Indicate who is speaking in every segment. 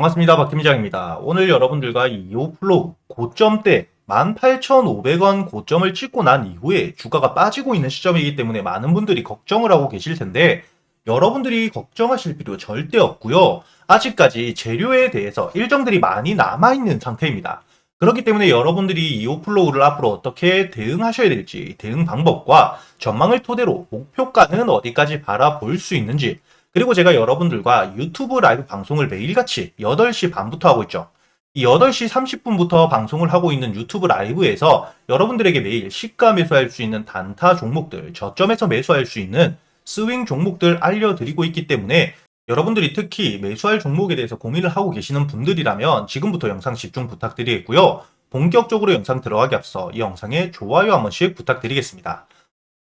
Speaker 1: 반갑습니다. 박팀장입니다. 오늘 여러분들과 이오 플로우 고점대 18,500원 고점을 찍고 난 이후에 주가가 빠지고 있는 시점이기 때문에 많은 분들이 걱정을 하고 계실 텐데 여러분들이 걱정하실 필요 절대 없고요. 아직까지 재료에 대해서 일정들이 많이 남아있는 상태입니다. 그렇기 때문에 여러분들이 이오 플로우를 앞으로 어떻게 대응하셔야 될지 대응 방법과 전망을 토대로 목표가는 어디까지 바라볼 수 있는지 그리고 제가 여러분들과 유튜브 라이브 방송을 매일같이 8시 반부터 하고 있죠. 이 8시 30분부터 방송을 하고 있는 유튜브 라이브에서 여러분들에게 매일 시가 매수할 수 있는 단타 종목들, 저점에서 매수할 수 있는 스윙 종목들 알려드리고 있기 때문에 여러분들이 특히 매수할 종목에 대해서 고민을 하고 계시는 분들이라면 지금부터 영상 집중 부탁드리겠고요. 본격적으로 영상 들어가기 앞서 이 영상에 좋아요 한 번씩 부탁드리겠습니다.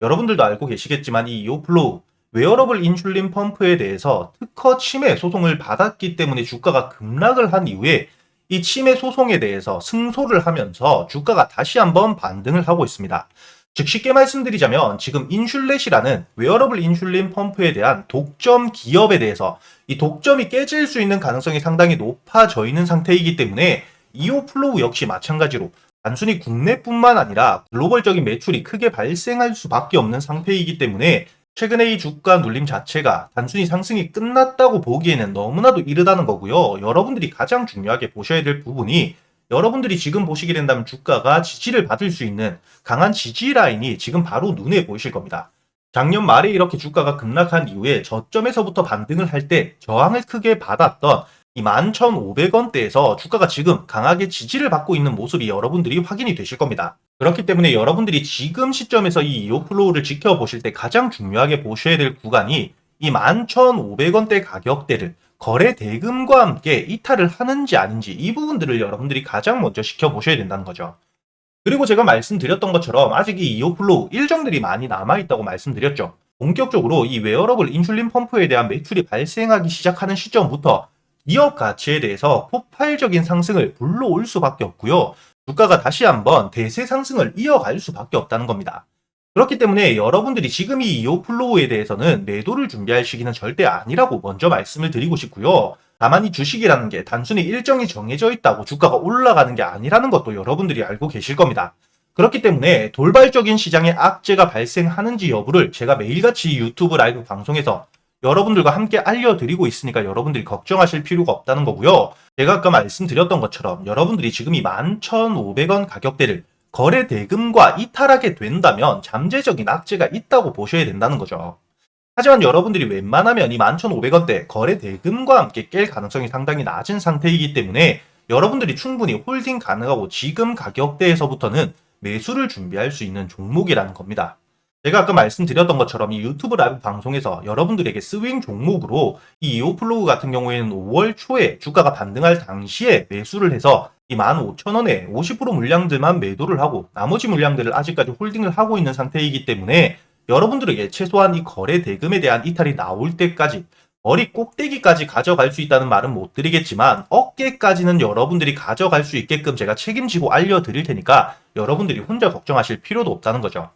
Speaker 1: 여러분들도 알고 계시겠지만 이 이오플로우 웨어러블 인슐린 펌프에 대해서 특허 침해 소송을 받았기 때문에 주가가 급락을 한 이후에 이 침해 소송에 대해서 승소를 하면서 주가가 다시 한번 반등을 하고 있습니다. 즉 쉽게 말씀드리자면 지금 인슐렛이라는 웨어러블 인슐린 펌프에 대한 독점 기업에 대해서 이 독점이 깨질 수 있는 가능성이 상당히 높아져 있는 상태이기 때문에 이오플로우 역시 마찬가지로 단순히 국내뿐만 아니라 글로벌적인 매출이 크게 발생할 수밖에 없는 상태이기 때문에 최근에 이 주가 눌림 자체가 단순히 상승이 끝났다고 보기에는 너무나도 이르다는 거고요. 여러분들이 가장 중요하게 보셔야 될 부분이 여러분들이 지금 보시게 된다면 주가가 지지를 받을 수 있는 강한 지지 라인이 지금 바로 눈에 보이실 겁니다. 작년 말에 이렇게 주가가 급락한 이후에 저점에서부터 반등을 할 때 저항을 크게 받았던 이 11,500원대에서 주가가 지금 강하게 지지를 받고 있는 모습이 여러분들이 확인이 되실 겁니다. 그렇기 때문에 여러분들이 지금 시점에서 이 이오플로우를 지켜보실 때 가장 중요하게 보셔야 될 구간이 이 11,500원대 가격대를 거래 대금과 함께 이탈을 하는지 아닌지 이 부분들을 여러분들이 가장 먼저 지켜보셔야 된다는 거죠. 그리고 제가 말씀드렸던 것처럼 아직 이 이오플로우 일정들이 많이 남아있다고 말씀드렸죠. 본격적으로 이 웨어러블 인슐린 펌프에 대한 매출이 발생하기 시작하는 시점부터 기업 가치에 대해서 폭발적인 상승을 불러올 수밖에 없고요. 주가가 다시 한번 대세 상승을 이어갈 수밖에 없다는 겁니다. 그렇기 때문에 여러분들이 지금 이 이오플로우에 대해서는 매도를 준비할 시기는 절대 아니라고 먼저 말씀을 드리고 싶고요. 다만 이 주식이라는 게 단순히 일정이 정해져 있다고 주가가 올라가는 게 아니라는 것도 여러분들이 알고 계실 겁니다. 그렇기 때문에 돌발적인 시장에 악재가 발생하는지 여부를 제가 매일같이 유튜브 라이브 방송에서 여러분들과 함께 알려드리고 있으니까 여러분들이 걱정하실 필요가 없다는 거고요. 제가 아까 말씀드렸던 것처럼 여러분들이 지금 이 11,500원 가격대를 거래 대금과 이탈하게 된다면 잠재적인 악재가 있다고 보셔야 된다는 거죠. 하지만 여러분들이 웬만하면 이 11,500원대 거래 대금과 함께 깰 가능성이 상당히 낮은 상태이기 때문에 여러분들이 충분히 홀딩 가능하고 지금 가격대에서부터는 매수를 준비할 수 있는 종목이라는 겁니다. 제가 아까 말씀드렸던 것처럼 이 유튜브 라이브 방송에서 여러분들에게 스윙 종목으로 이 이오플로우 같은 경우에는 5월 초에 주가가 반등할 당시에 매수를 해서 이 15,000원에 50% 물량들만 매도를 하고 나머지 물량들을 아직까지 홀딩을 하고 있는 상태이기 때문에 여러분들에게 최소한 이 거래 대금에 대한 이탈이 나올 때까지 머리 꼭대기까지 가져갈 수 있다는 말은 못 드리겠지만 어깨까지는 여러분들이 가져갈 수 있게끔 제가 책임지고 알려드릴 테니까 여러분들이 혼자 걱정하실 필요도 없다는 거죠.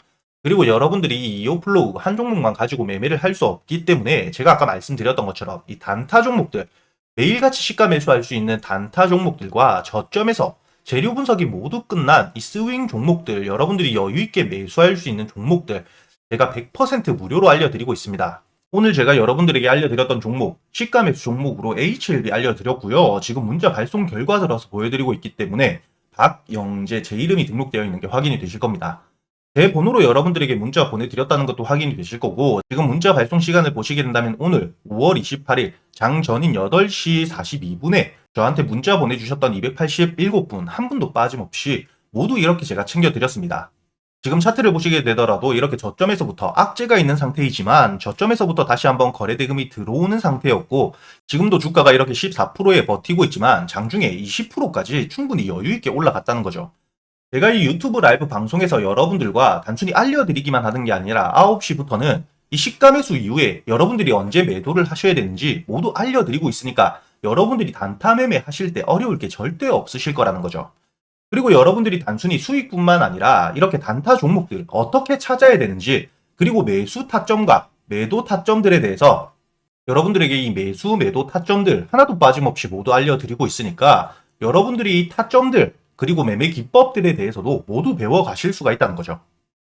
Speaker 1: 그리고 여러분들이 이 이오플로우 한 종목만 가지고 매매를 할 수 없기 때문에 제가 아까 말씀드렸던 것처럼 이 단타 종목들 매일같이 시가 매수할 수 있는 단타 종목들과 저점에서 재료 분석이 모두 끝난 이 스윙 종목들 여러분들이 여유 있게 매수할 수 있는 종목들 제가 100% 무료로 알려드리고 있습니다. 오늘 제가 여러분들에게 알려드렸던 종목 시가 매수 종목으로 HLB 알려드렸고요. 지금 문자 발송 결과 들어서 보여드리고 있기 때문에 박영재 제 이름이 등록되어 있는 게 확인이 되실 겁니다. 제 번호로 여러분들에게 문자 보내드렸다는 것도 확인이 되실 거고 지금 문자 발송 시간을 보시게 된다면 오늘 5월 28일 장전인 8시 42분에 저한테 문자 보내주셨던 287분 한 분도 빠짐없이 모두 이렇게 제가 챙겨드렸습니다. 지금 차트를 보시게 되더라도 이렇게 저점에서부터 악재가 있는 상태이지만 저점에서부터 다시 한번 거래대금이 들어오는 상태였고 지금도 주가가 이렇게 14%에 버티고 있지만 장중에 20%까지 충분히 여유 있게 올라갔다는 거죠. 제가 이 유튜브 라이브 방송에서 여러분들과 단순히 알려드리기만 하는 게 아니라 9시부터는 이 매수 이후에 여러분들이 언제 매도를 하셔야 되는지 모두 알려드리고 있으니까 여러분들이 단타 매매 하실 때 어려울 게 절대 없으실 거라는 거죠. 그리고 여러분들이 단순히 수익뿐만 아니라 이렇게 단타 종목들 어떻게 찾아야 되는지 그리고 매수 타점과 매도 타점들에 대해서 여러분들에게 이 매수, 매도 타점들 하나도 빠짐없이 모두 알려드리고 있으니까 여러분들이 이 타점들 그리고 매매 기법들에 대해서도 모두 배워 가실 수가 있다는 거죠.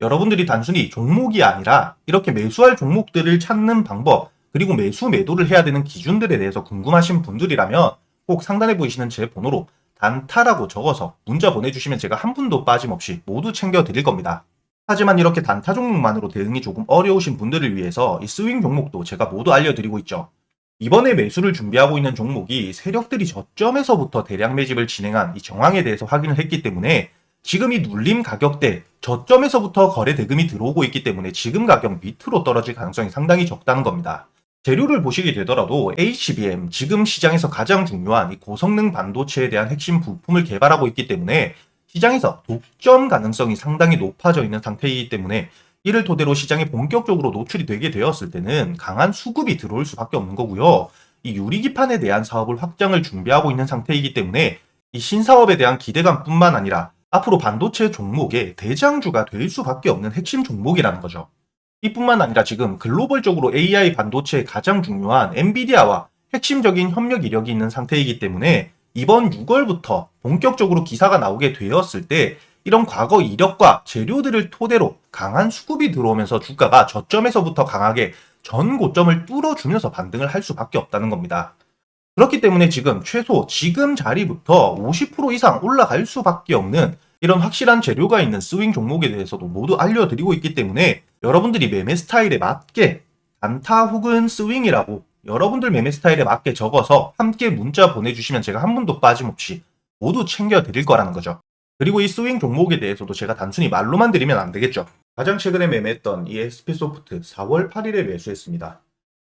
Speaker 1: 여러분들이 단순히 종목이 아니라 이렇게 매수할 종목들을 찾는 방법 그리고 매수, 매도를 해야 되는 기준들에 대해서 궁금하신 분들이라면 꼭 상단에 보이시는 제 번호로 단타라고 적어서 문자 보내주시면 제가 한 분도 빠짐없이 모두 챙겨드릴 겁니다. 하지만 이렇게 단타 종목만으로 대응이 조금 어려우신 분들을 위해서 이 스윙 종목도 제가 모두 알려드리고 있죠. 이번에 매수를 준비하고 있는 종목이 세력들이 저점에서부터 대량 매집을 진행한 이 정황에 대해서 확인을 했기 때문에 지금 이 눌림 가격대 저점에서부터 거래 대금이 들어오고 있기 때문에 지금 가격 밑으로 떨어질 가능성이 상당히 적다는 겁니다. 재료를 보시게 되더라도 HBM 지금 시장에서 가장 중요한 이 고성능 반도체에 대한 핵심 부품을 개발하고 있기 때문에 시장에서 독점 가능성이 상당히 높아져 있는 상태이기 때문에 이를 토대로 시장에 본격적으로 노출이 되게 되었을 때는 강한 수급이 들어올 수밖에 없는 거고요. 이 유리기판에 대한 사업을 확장을 준비하고 있는 상태이기 때문에 이 신사업에 대한 기대감뿐만 아니라 앞으로 반도체 종목의 대장주가 될 수밖에 없는 핵심 종목이라는 거죠. 이뿐만 아니라 지금 글로벌적으로 AI 반도체에 가장 중요한 엔비디아와 핵심적인 협력 이력이 있는 상태이기 때문에 이번 6월부터 본격적으로 기사가 나오게 되었을 때 이런 과거 이력과 재료들을 토대로 강한 수급이 들어오면서 주가가 저점에서부터 강하게 전 고점을 뚫어주면서 반등을 할 수밖에 없다는 겁니다. 그렇기 때문에 지금 최소 지금 자리부터 50% 이상 올라갈 수밖에 없는 이런 확실한 재료가 있는 스윙 종목에 대해서도 모두 알려드리고 있기 때문에 여러분들이 매매 스타일에 맞게 단타 혹은 스윙이라고 여러분들 매매 스타일에 맞게 적어서 함께 문자 보내주시면 제가 한 분도 빠짐없이 모두 챙겨드릴 거라는 거죠. 그리고 이 스윙 종목에 대해서도 제가 단순히 말로만 드리면 안 되겠죠. 가장 최근에 매매했던 이 SP소프트 4월 8일에 매수했습니다.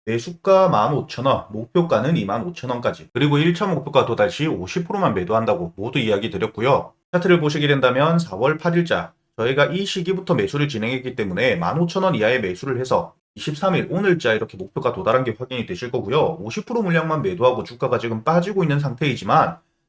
Speaker 1: 매수가 15,000원, 목표가는 25,000원까지, 그리고 1차 목표가 도달 시 50%만 매도한다고 모두 이야기 드렸고요. 차트를 보시게 된다면 4월 8일자, 저희가 이 시기부터 매수를 진행했기 때문에 15,000원 이하의 매수를 해서 23일 오늘자 이렇게 목표가 도달한 게 확인이 되실 거고요. 50% 물량만 매도하고 주가가 지금 빠지고 있는 상태이지만